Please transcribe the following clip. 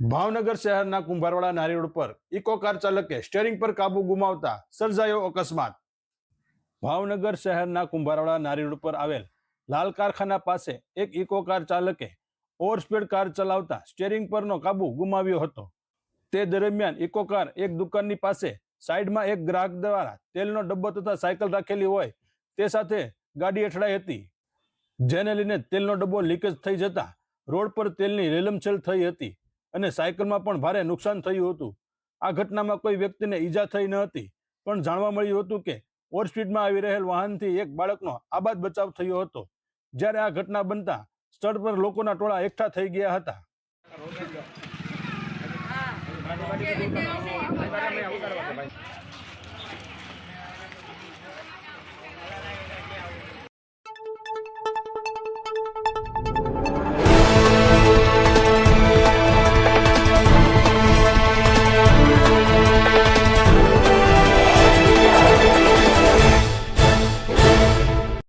ભાવનગર શહેરના કુંભારવાડા નારી રોડ પર ઇકો કાર ચાલકે સ્ટેરિંગ પર કાબુ ગુમાવતા સર્જાયો અકસ્માત. ભાવનગર શહેરના કુંભારવાડા નારી રોડ પર આવેલ લાલ કારખાના પાસે એક ઇકો કાર ચાલકે ઓવરસ્પીડ કાર ચલાવતા સ્ટેરિંગ પરનો કાબુ ગુમાવ્યો હતો. તે દરમિયાન ઇકો કાર એક દુકાનની પાસે સાઈડમાં એક ગ્રાહક દ્વારા તેલનો ડબ્બો તથા સાયકલ રાખેલી હોય તે સાથે ગાડી અથડાઈ હતી. જેને લઈને તેલનો ડબ્બો લીકેજ થઈ જતા રોડ પર તેલની રેલમછેલ થઈ હતી. અને સાયકલમાં પણ ભારે નુકસાન થયું હતું. આ ઘટનામાં કોઈ વ્યક્તિને ઈજા થઈ ન હતી. પણ જાણવા મળ્યું હતું કે ઓવરસ્પીડમાં આવી રહેલ વાહનથી એક બાળકનો આબાદ બચાવ થયો હતો. જ્યારે આ ઘટના બનતા સ્થળ પર લોકોના ટોળા એકઠા થઈ ગયા હતા.